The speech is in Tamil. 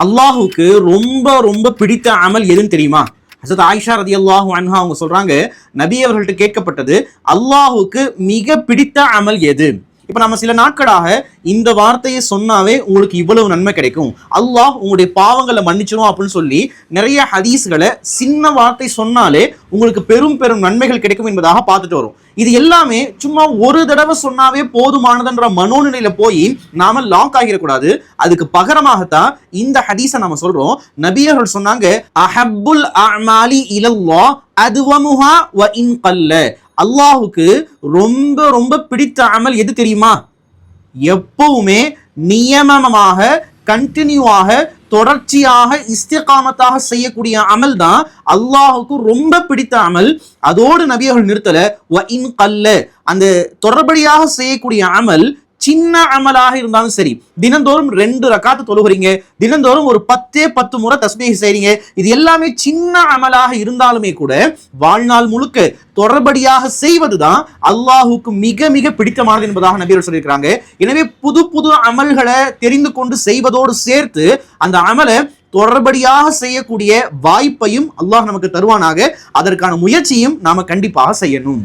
அல்லாஹுக்கு ரொம்ப ரொம்ப பிடித்த அமல் எதுன்னு தெரியுமா? ஹசத் ஆயிஷா ரதி அல்லாஹு அன்ஹா அவங்க சொல்றாங்க நபி அவர்கள்ட்ட கேட்கப்பட்டது அல்லாஹுக்கு மிக பிடித்த அமல் எது? இப்போ நம்ம சில நாட்களாக இந்த வார்த்தையை சொன்னாவே உங்களுக்கு இவ்வளவு நன்மை கிடைக்கும். அல்லாஹ் உங்களுடைய பாவங்களை மன்னிச்சிடும் அப்படின்னு சொல்லி நிறைய ஹதீஸ்களை சின்ன வார்த்தை சொன்னாலே உங்களுக்கு பெரும் பெரும் நன்மைகள் கிடைக்கும் என்பதாக பார்த்துட்டு வரும். இது எல்லாமே சும்மா ஒரு தடவை சொன்னாவே போதுமானதுன்ற மனோநிலையில போய் நாம லாக் ஆகிடக்கூடாது. அதுக்கு பகரமாகத்தான் இந்த ஹதீஸை நம்ம சொல்றோம். நபியர்கள் சொன்னாங்க அஹப்புல் அமாலி இலல்லா அதுவமுஹா வ இன் கல்ல. அல்லாஹுக்கு ரொம்ப ரொம்ப பிடித்த அமல் எது தெரியுமா? எப்பவுமே நியமனமாக கண்டினியூவாக தொடர்ச்சியாக இஸ்திகாமத்தாக செய்யக்கூடிய அமல் தான் அல்லாஹுக்கு ரொம்ப பிடித்த அமல். அதோடு நபியர்கள் நிறுத்தல அந்த தொடர்படியாக செய்யக்கூடிய அமல் சின்ன அமலாக இருந்தாலும் சரி தினந்தோறும் ரெண்டு ரக்காத்து தொழுகிறீங்க தினந்தோறும் ஒரு பத்தே பத்து முறை தஸ்மீக செய்றீங்க இது எல்லாமே சின்ன அமலாக இருந்தாலுமே கூட வாழ்நாள் முழுக்க தொடர்படியாக செய்வதுதான் அல்லாஹுக்கு மிக மிக பிடித்தமானது என்பதாக நபிகள் சொல்லியிருக்கிறாங்க. எனவே புது புது அமல்களை தெரிந்து கொண்டு செய்வதோடு சேர்த்து அந்த அமலை தொடர்படியாக செய்யக்கூடிய வாய்ப்பையும் அல்லாஹ் நமக்கு தருவானாக. அதற்கான முயற்சியும் நாம கண்டிப்பாக செய்யணும்.